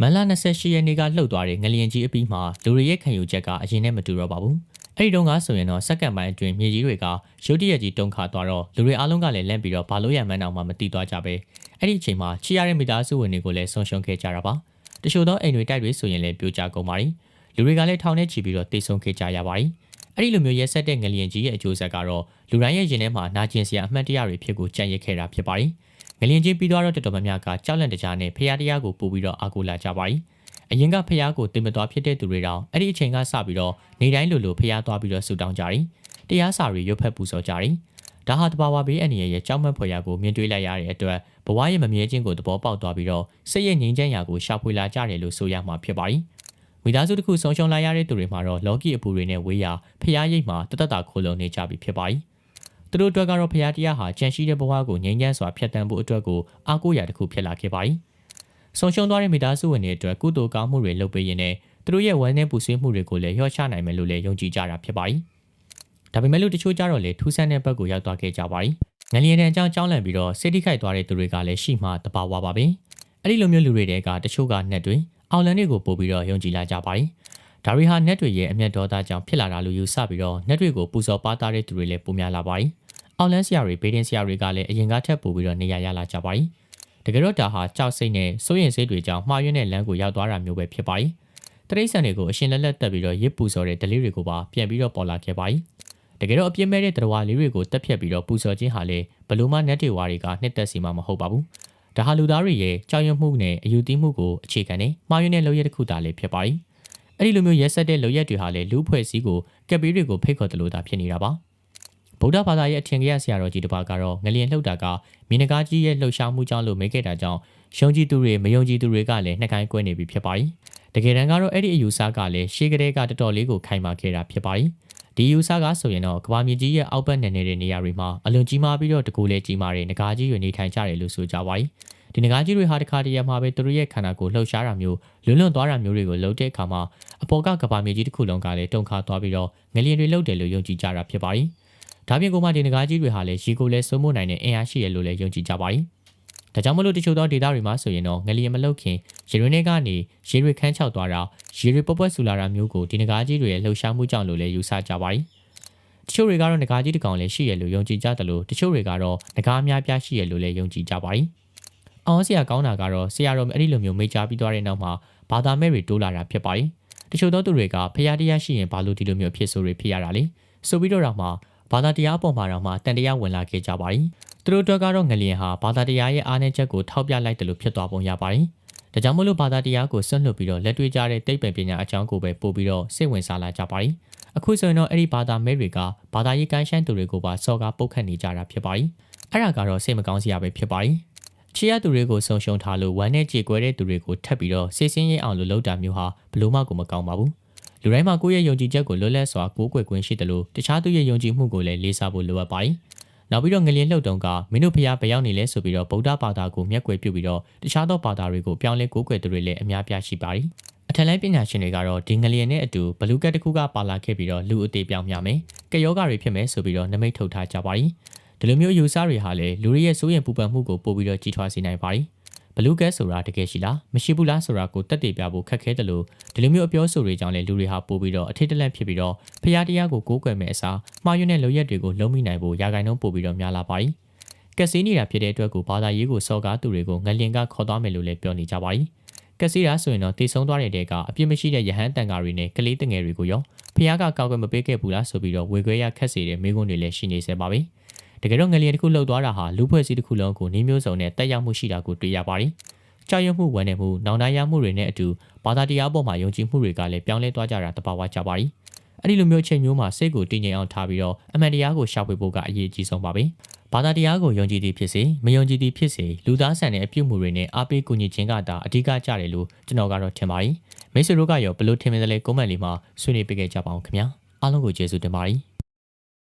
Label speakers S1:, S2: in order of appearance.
S1: မန်လာ28ရက်နေ့ကလှုပ်သွားတဲ့ငလျင်ကြီးအပြီးမှာလူတွေရဲ့ခံယူချက်ကအရင်နဲ့မတူတော့ပါဘူး။အဲ့ဒီတုန်းကဆိုရင်တော့စက္ကန့်ပိုင်းအတွင်းမြေကြီးတွေကရုတ်တရက်ကြီးတုန်ခါသွားတော့လူတွေအားလုံးကလည်းလန့်ပြီးတော့ဘာလို့ရမှန်းအောင်မှမသိသွားကြပဲ။အဲ့ဒီအချိန်မှာချီရတဲ့မိသားစုဝင်တွေကိုလည်းဆုံးရှုံးခဲ့ကြတာပါ။တချို့သောအိမ်တွေတိုက်တွေဆိုရင်လည်းပြိုကျကုန်ပါပြီ။လူတွေကလည်းထောင်ထဲချီပြီးတော့တိတ်ဆုံးခဲ့ကြရပါပြီ။အဲ့ဒီလိုမျိုးရက်ဆက်တဲ့ငလျင်ကြီးရဲ့အကျိုးဆက်ကတော့လူတိုင်းရဲ့ရင်ထဲမှာနာကျင်စရာအမှတ်တရတွေဖြစ်ကိုကြံ့ရစ်ခဲ့တာဖြစ်ပါတယ်။ ငလျင်ကြီးပြီးသွားတော့တော်တော်များများကကြောက်လန့်တကြားနဲ့ဖျားတရားကိုပို့ပြီးတော့အားကိုးလာကြပါတယ်။အရင်ကဖျားကိုတင်မသွားဖြစ်တဲ့သူတွေတောင်အဲ့ဒီအချိန်ကစပြီးတော့နေတိုင်းလိုလိုဖျားသွားပြီးတော့ဆူတောင်းကြတယ်။တရားစာတွေရွတ်ဖက်ပူဇော်ကြတယ်။ဒါဟာတဘာဝဘေးအနေရဲ့ကြောက်မက်ဖွယ်ရာကိုမြင်တွေ့လိုက်ရတဲ့အတွက်ဘဝရဲ့မမြဲခြင်းကိုသဘောပေါက်သွားပြီးတော့စိတ်ရဲ့ငြိမ်းချမ်းရာကိုရှာဖွေလာကြတယ်လို့ဆိုရမှာဖြစ်ပါတယ်။မိသားစုတစ်ခုဆုံးရှုံးလာရတဲ့သူတွေမှာတော့လော်ကီအပူတွေနဲ့ဝေးရာဖျားရိပ်မှာတသက်တာခိုးလုံနေကြပြီဖြစ်ပါတယ်။ သူတို့အတွက်ကတော့ဖျားတရားဟာကြံရှိတဲ့ဘဝကိုငြိမ်းချမ်းစွာဖျက်ဆီးဖို့အတွက်ကိုအားကိုးရာတစ်ခုဖြစ်လာခဲ့ပါတယ်။ဆုံးရှုံးသွားတဲ့မိသားစုဝင်တွေအတွက်ကုသိုလ်ကောင်းမှုတွေလုပ်ပေးရင်းနဲ့သူတို့ရဲ့ဝမ်းနည်းပူဆွေးမှုတွေကိုလည်းလျှော့ချနိုင်မယ်လို့လည်းယုံကြည်ကြတာဖြစ်ပါတယ်။ဒါပေမဲ့လို့တချို့ကြတော့လေထူးဆန်းတဲ့ဘက်ကိုရောက်သွားခဲ့ကြပါတယ်။ငလျင်တန်အကြောင်းကြောင်းလန့်ပြီးတော့စိတ်ထိခိုက်သွားတဲ့သူတွေကလည်းရှိမှတဘာဝပါပဲ။အဲ့ဒီလိုမျိုးလူတွေတဲကတချို့ကနှက်တွေအောင်လန်တွေကိုပို့ပြီးတော့ယုံကြည်လာကြပါတယ်။ဒါရီဟာနှက်တွေရဲ့အမျက်ဒေါသကြောင့်ဖြစ်လာတာလို့ယူဆပြီးတော့နှက်တွေကိုပူဇော်ပါးသားတဲ့သူတွေလည်းပုံများလာပါတယ်။ အောင်လန်ဆရာတွေဘေးဒင်းဆရာတွေကလည်းအရင်ကထက်ပိုပြီးတော့နေရာရလာကြပါတယ်။တကယ်တော့ဒါဟာကြောက်စိတ်နဲ့စိုးရင်စိတ်တွေကြောင့်မှားယွင်းတဲ့လမ်းကိုရောက်သွားတာမျိုးပဲဖြစ်ပါတယ်။တရိတ်ဆန်တွေကိုအရှင်လက်လက်တက်ပြီးတော့ရစ်ပူဇော်တဲ့ဒလေးတွေကိုပါပြန်ပြီးတော့ပေါ်လာခဲ့ပါတယ်။တကယ်တော့အပြစ်မဲ့တဲ့တရားလေးတွေကိုတက်ဖြတ်ပြီးတော့ပူဇော်ခြင်းဟာလေဘလို့မှနက်တေဝါတွေကနှစ်သက်စီမှာမဟုတ်ပါဘူး။ဒါဟာလူသားတွေရဲ့ကြောက်ရွံ့မှုနဲ့အယူသီးမှုကိုအခြေခံနေမှားယွင်းတဲ့လုပ်ရက်တစ်ခုသာလေဖြစ်ပါတယ်။အဲ့ဒီလိုမျိုးရက်ဆက်တဲ့လုပ်ရက်တွေဟာလေလူဖွဲ့စည်းကိုကက်ပီတွေကိုဖိတ်ခေါ်တယ်လို့သာဖြစ်နေတာပါ။ ဗုဒ္ဓဘာသာရဲ့အထင်ကြီးဆရာတော်ကြီးတစ်ပါးကတော့ငလျင်လှုပ်တာကမိနဂါကြီးရဲ့လှုပ်ရှားမှုကြောင့်လို့မေးခဲ့တာကြောင့်ယုံကြည်သူတွေမယုံကြည်သူတွေကလည်းနှက်ကိုင်းကွဲနေပြီဖြစ်ပါတယ်။တကယ်တမ်းကတော့အဲ့ဒီအယူဆကလည်းရှေးကလေးကတော်တော်လေးကိုခိုင်မာခဲ့တာဖြစ်ပါတယ်။ဒီယူဆကဆိုရင်တော့ကဘာမြေကြီးရဲ့အောက်ဘက်နယ်နေတဲ့နေရာတွေမှာအလွန်ကြီးမားပြီးတော့တကူလေကြီးမားတဲ့ငကားကြီးတွေနေထိုင်ကြတယ်လို့ဆိုကြပါတယ်။ဒီငကားကြီးတွေဟာတခါတည်းမှာပဲသူတို့ရဲ့ခန္ဓာကိုယ်လှုပ်ရှားတာမျိုးလွန်လွန်သွားတာမျိုးတွေကိုလှုပ်တဲ့အခါမှာအပေါ်ကကဘာမြေကြီးတစ်ခုလုံးကလည်းတုန်ခါသွားပြီးတော့ငလျင်တွေလှုပ်တယ်လို့ယုံကြည်ကြတာဖြစ်ပါတယ်။ ဒါပြင်ကိုမှဒီငကားကြီးတွေဟာလည်းရေကိုလည်းစိုးမိုးနိုင်တဲ့အင်အားရှိရလို့လည်းယုံကြည်ကြပါတယ်။ဒါကြောင့်မလို့တချို့သောဒေတာတွေမှာဆိုရင်တော့ငလျင်မလှုပ်ခင်ရေရွေးတွေကနေရေရွေးခန်းချောက်သွားတာရေရွေးပွက်ပွက်ဆူလာတာမျိုးကိုဒီငကားကြီးတွေရဲ့လှုပ်ရှားမှုကြောင့်လို့လည်းယူဆကြပါတယ်။တချို့တွေကတော့ငကားကြီးတစ်ကောင်လည်းရှိရလို့ယုံကြည်ကြတယ်လို့တချို့တွေကတော့ငကားအများပြားရှိရလို့လည်းယုံကြည်ကြပါတယ်။အောင်ဆရာကောင်းတာကတော့ဆရာတော်အဲ့ဒီလိုမျိုးမိကြပြီးသွားတဲ့နောက်မှာဘာသာမဲ့တွေတိုးလာတာဖြစ်ပါတယ်။တချို့သောသူတွေကဖရာတရားရှိရင်ဘာလို့ဒီလိုမျိုးဖြစ်ဆိုတွေဖြစ်ရတာလဲ။ဆိုပြီးတော့တော့မှ ဘာသာတရားအပေါ်မှာတော့မှတန်တရားဝင်လာခဲ့ကြပါတယ်။သူတို့အတွက်ကတော့ငလျင်ဟာဘာသာတရားရဲ့အားနည်းချက်ကိုထောက်ပြလိုက်တယ်လို့ဖြစ်သွားပုံရပါတယ်။ဒါကြောင့်မလို့ဘာသာတရားကိုဆွတ်လွတ်ပြီးတော့လက်တွေ့ကြတဲ့တိတ်ပံပညာအကြောင်းကိုပဲပို့ပြီးတော့စိတ်ဝင်စားလာကြပါတယ်။အခုဆိုရင်တော့အဲ့ဒီဘာသာမဲတွေကဘာသာရေးကိုင်းရှမ်းသူတွေကိုပါစော်ကားပုတ်ခတ်နေကြတာဖြစ်ပါတယ်။အဲ့ဒါကတော့စိတ်မကောင်းစရာပဲဖြစ်ပါတယ်။ချီရသူတွေကိုဆုံရှုံထားလို့ဝမ်းနဲ့ကြေကွဲတဲ့သူတွေကိုထပ်ပြီးတော့စေစင်းရိပ်အောင်လို့လုပ်တာမျိုးဟာဘလို့မှကိုမကောင်းပါဘူး။ လူတိုင်းမှာကိုယ့်ရဲ့ယုံကြည်ချက်ကိုလွတ်လပ်စွာကိုးကွယ်ခွင့်ရှိတယ်လို့တခြားသူရဲ့ယုံကြည်မှုကိုလည်းလေးစားဖို့လိုအပ်ပါတယ်။နောက်ပြီးတော့ငလျင်လှုပ်တုံကမင်းတို့ဖျားဘရောက်နေလဲဆိုပြီးတော့ဗုဒ္ဓဘာသာကိုမျက်ကွယ်ပြုပြီးတော့တခြားသောဘာသာတွေကိုပြောင်းလဲကိုးကွယ်သူတွေလည်းအများပြားရှိပါတယ်။အထက်လိုင်းပညာရှင်တွေကတော့ဒီငလျင်နဲ့အတူဘလူးကတ်တစ်ခုကပါလာခဲ့ပြီးတော့လူအသေးပြောင်းများမယ်။ကယောဂတွေဖြစ်မယ်ဆိုပြီးတော့နမိတ်ထုတ်ထားကြပါတယ်။ဒီလိုမျိုးယူဆတွေဟာလည်းလူတွေရဲ့စိုးရင်ပူပန်မှုကိုပို့ပြီးတော့ကြီးထွားစေနိုင်ပါတယ်။ ဘလူးကတ်ဆိုတာတကယ်ရှိလားမရှိဘူးလားဆိုတာကိုတက်တည်ပြဖို့ခက်ခဲတယ်လို့ဒီလိုမျိုးအပြောဆိုတွေကြောင့်လည်းလူတွေဟာပို့ပြီးတော့အထစ်တလက်ဖြစ်ပြီးတော့ဖျားတရားကိုကိုးကွယ်မဲ့အစားမှားယွင်းတဲ့လုပ်ရက်တွေကိုလုံးမိနိုင်ဖို့ရာဂိုင်နှုန်းပို့ပြီးတော့များလာပါတယ်။ကက်စီနေတာဖြစ်တဲ့အတွက်ကိုဘာသာရေးကိုစော်ကားသူတွေကိုငလျင်ကခေါ်သွားမယ်လို့လည်းပြောနေကြပါတယ်။ကက်စီတာဆိုရင်တော့တည်ဆုံးသွားတဲ့တဲကအပြစ်မရှိတဲ့ရဟန်းတန်ဃာတွေနဲ့ကလေးတငယ်တွေကိုရောဖျားကကောက်ကွယ်မပေးခဲ့ဘူးလားဆိုပြီးတော့ဝေခွဲရခက်စေတဲ့မိကွန်းတွေလည်းရှိနေစေပါပဲ။ တကယ်တော့ငလျင်တစ်ခုလှုပ်သွားတာဟာလူဖွဲ့စည်းတစ်ခုလုံးကိုနှင်းမျိုးစုံနဲ့တက်ရောက်မှုရှိတာကိုတွေ့ရပါတယ်။ကြောက်ရွံ့မှုဝန်နေမှုနောင်တရမှုတွေနဲ့အတူဘာသာတရားပေါ်မှာယုံကြည်မှုတွေကလည်းပြောင်းလဲသွားကြတာတဘာဝကြပါရီအဲ့ဒီလိုမျိုးအချိန်မျိုးမှာစိတ်ကိုတည်ငြိမ်အောင်ထားပြီးတော့အမှန်တရားကိုရှာဖွေဖို့ကအရေးကြီးဆုံးပါပဲဘာသာတရားကိုယုံကြည်သည်ဖြစ်စေမယုံကြည်သည်ဖြစ်စေလူသားဆန်တဲ့အပြုမှုတွေနဲ့အားပေးကူညီခြင်းကသာအဓိကကြတယ်လို့ကျွန်တော်ကတော့ထင်ပါတယ်မိတ်ဆွေတို့ကရောဘလို့ထင်မလဲကွန်မန့်လေးမှာဆွေးနွေးပေးခဲ့ကြပါအောင်ခင်ဗျာအားလုံးကိုကျေးဇူးတင်ပါတယ်